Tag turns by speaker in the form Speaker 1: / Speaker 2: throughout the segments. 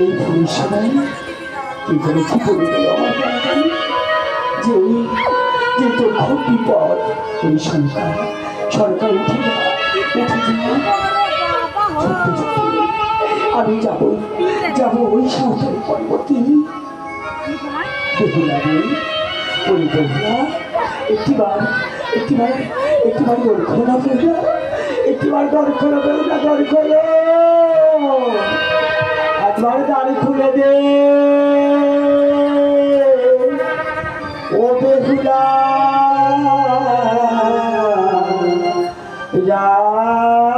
Speaker 1: এই ফুলের সময় যেন কি করে আমার প্রাণটাকে? যে যে তোর খুব বিপদ ওই সরকার সরকার যা যা আমি যাব যাব ওই সাঁওতালি পর্বতে বেহুলা রে ওই বেহুলা একটিবার একটিবার একটিবার দর খোলা বেহুলা একটিবার দর খোলা বেহুলা দর খোলো একবার দাড়ি খুলে দে ও বেহুলা রানী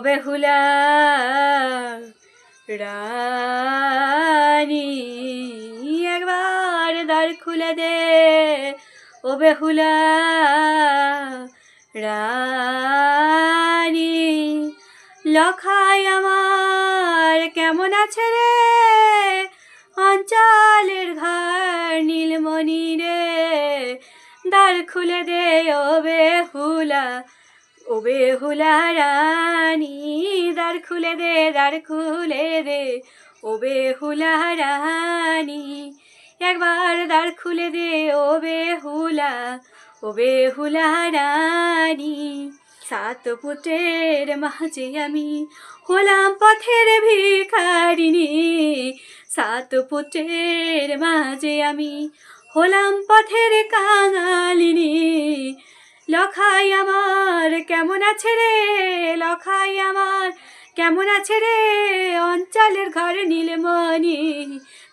Speaker 2: ও বেহুলা রানী,
Speaker 3: একবার দ্বার খুলে দে। ও বেহুলা রানী, লখাই আমার কেমন আছে রে? অঞ্চলের ঘর নীলমণি রে। দ্বার খুলে দে ও বেহুলা ও বেহুলা রানী, দ্বার খুলে দে, দ্বার খুলে দে। ও বেহুলা রানী, একবার দ্বার খুলে দে ও বেহুলা ও বেহুলা রানী, সাত পুত্রের মাঝে আমি হলাম পথের ভিখারিণী। সাত পুত্রের মাঝে আমি হলাম পথের কাঙালিনী। লখাই আমার, কেমন আছে রে? লখাই আমার, কেমন আছে রে? অঞ্চলের ঘর নীলমণি,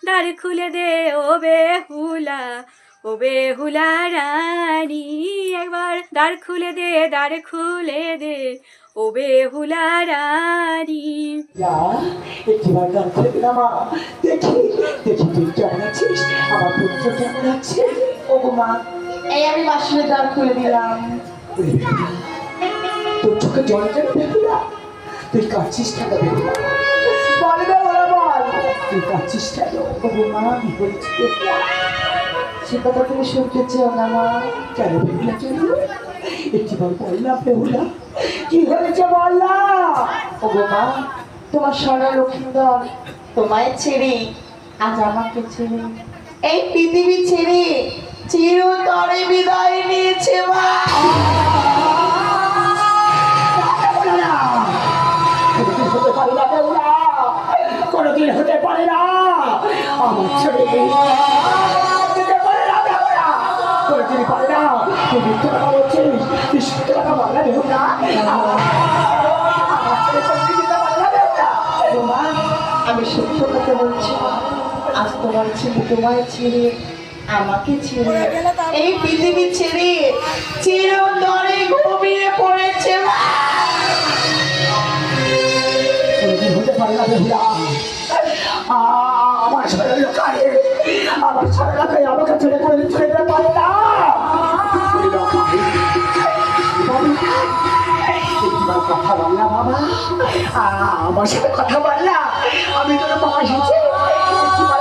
Speaker 3: দ্বার খুলে দে ও বেহুলা ও বেহুলা রানী। একবার দ্বার খুলে দে, দ্বার খুলে দে ও বেহুলা রানী।
Speaker 1: একটিবার গান খুলে দিলাম মা। দেখি দেখি তুই কেমন আছিস? আমার পুত্র কেমন আছে?
Speaker 4: ও মা। এই আমি বাসনের দ্বার খুলে দিলাম।
Speaker 1: তোর চোখে জল কেন বেহুলা? তুই কাঁদছিস কেন বল বল তুই কাঁদছিস কেন?
Speaker 4: ওগো মা
Speaker 1: কি হয়েছে বেহুলা?
Speaker 4: সে কথা তুমি শুনতে চাও না মা।
Speaker 1: কেন বেহুলা কেন? একটিবার বললাম বেহুলা। কি হয়েছে বললাম
Speaker 4: ওগো মা তোমার স্বর্ণ লক্ষ্মীধর তোমায় ছেড়ে আজ আমাকে ছেড়ে এই পৃথিবী ছেড়ে
Speaker 1: কোনোদিন হতে পারে না। আমার কোনোদিন পারে না তুই মিথ্যে কথা বলছিস তুই সত্যি কথা বল না।
Speaker 4: আমি সত্য কথা বলছি আজ তোমার ছেলে তোমায় ছেড়ে আমাকে ছেড়ে এই পৃথিবী ছেড়ে চিরতরে ঘুমিয়ে পড়েছে
Speaker 1: হতে পারে না আমার ছেলে লোকায় আমার ছেলে লোকায় আমাকে ছেড়ে করে ছেড়ে পারে না। কথা বল না বাবা আমার সাথে কথা বল আমি তোর মা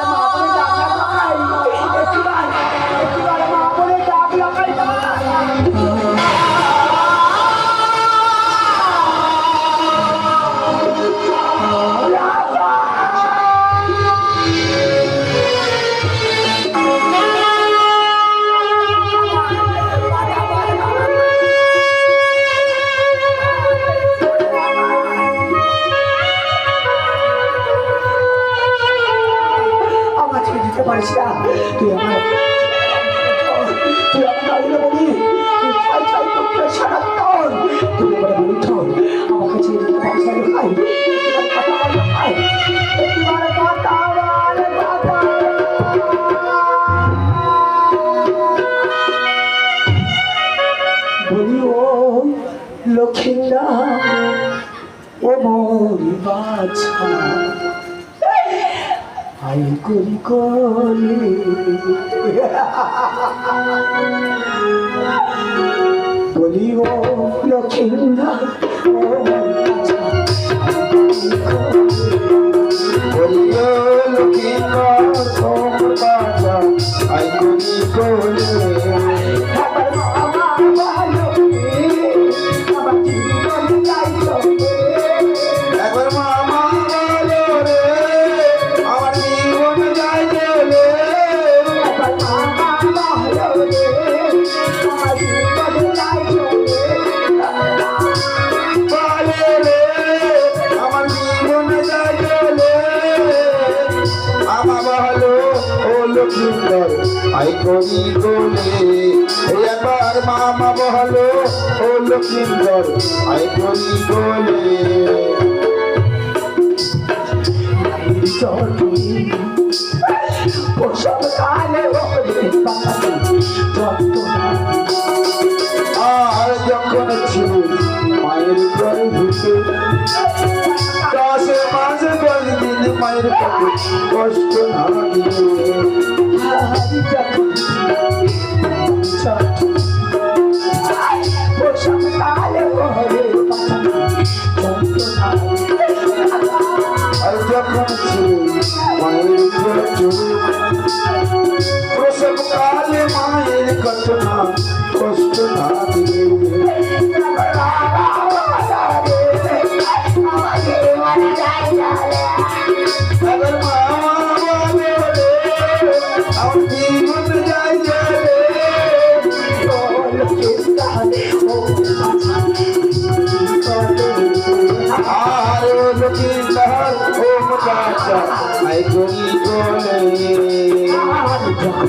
Speaker 1: লক্ষ্মীরা ও মরি বাছা আই করি করি বলি ও লক্ষ্মীরা ও
Speaker 2: বলিও ও লক্ষ্মীন্দর আই করি কোলে আর যখন ছিল মায়ের ঘরে ঢুকে দশে মাসে দশ দিন মায়ের কাছে কষ্ট না দিয়ে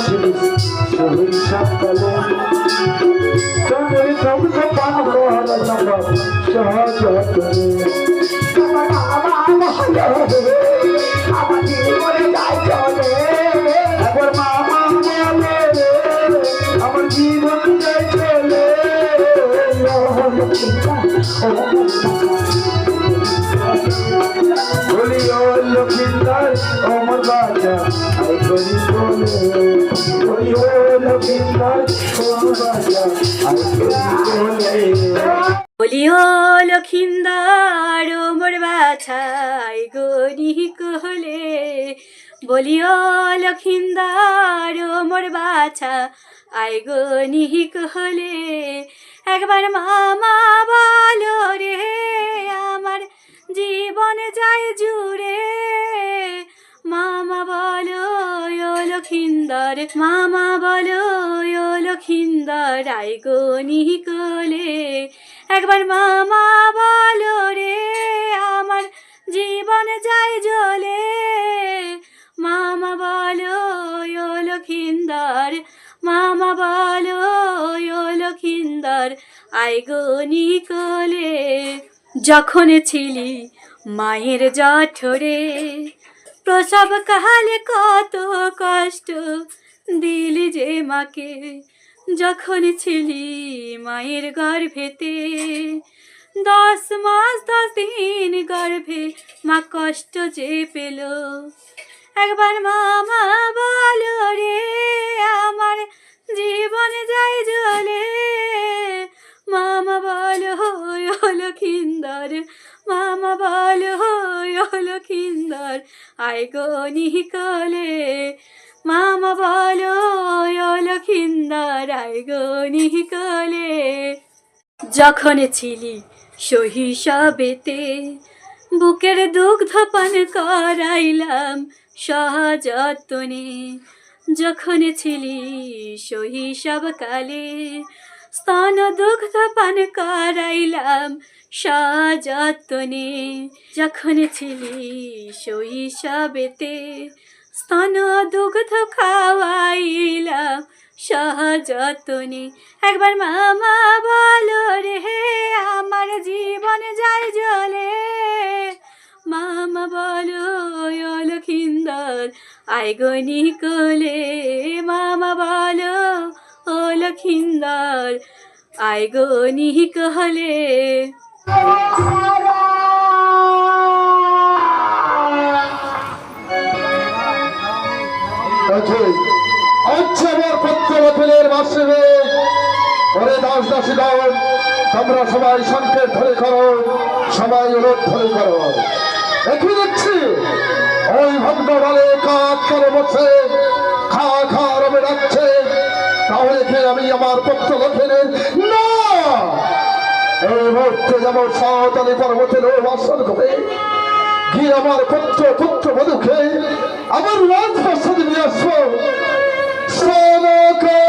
Speaker 2: ছিলিস সবাই সকালে স্বামীর দুঃখ পান করাইলাম সহজ হতনে আর যখন ছিলিস সবাই সকালে স্বামীর দুঃখ পান করাইলাম সহজ হতনে একবার মামা বলে আমার জীবন যায় চলে বলি ও লক্ষ্মীন্দর অমর বাজা আই করি।
Speaker 3: বলিও লক্ষিন্দার মোর বাছাই গনি কহলে বলিও লক্ষিন্দার মোর বাছা আই গনি কহলে একবার মামা বলো রে, আমার জীবন যায় জুড়ে। মামা বলো লক্ষিন্দর, মামা বলো লক্ষিন্দর আই গনি কোলে একবার মামা বলো রে, আমার জীবন যায় জলে। মামা বলো, ও লক্ষিন্দর। মামা বলো, ও লক্ষিন্দর আই গনি কোলে যখন ছিলি মায়ের জঠরে, প্রসব কালে কত কষ্ট দিলি যে মাকে। যখন ছিলি মায়ের গর্ভেতে দশ মাস দশ দিন গর্ভে মা কষ্ট যে পেল। একবার মামা বলো রে, আমার জীবন যায় জলে। মামা বলো ও লক্ষিন্দর মামা বলো ও লক্ষিন্দর আই গনি কলে মামা বলো ও লক্ষিন্দর আই গনি কলে যখন ছিলি সহিসাবেতে বুকের দুগ্ধ পান করাইলাম সহযত্নে যখন ছিলি শৈশব কালে স্তন দুগ্ধ পান করাইলাম সযত্নে যখন ছিলি শৈশবেতে স্তন দুগ্ধ খাওয়াইলাম সহযত্নে একবার মামা বলো রে আমার জীবন যায় জলে। মামা বলো লক্ষিন্দর আই গনি কোলে মামা বলো, ও লক্ষিন্দর আই গনি কহলে
Speaker 2: বাতিলের মাসে ওরে দাস দাসী গণ তোমরা সবাই সংকেত ধরে করো, সবাই রোধ ধরে করো। একই দেখছি ওই ভগ্ন বলে কাজ করে বসে? খা খা, রবে ডাকছে। তাহলে কি আমি আমার পত্র লেখেনের না! এই মুহূর্তে যেমন সাঁওতালি পর্বতের বাসন করে। গিয়ে আমার পুত্র পুত্র বধুকে আমার রাজপ্রাসাদে নিয়ে আসব। সনকে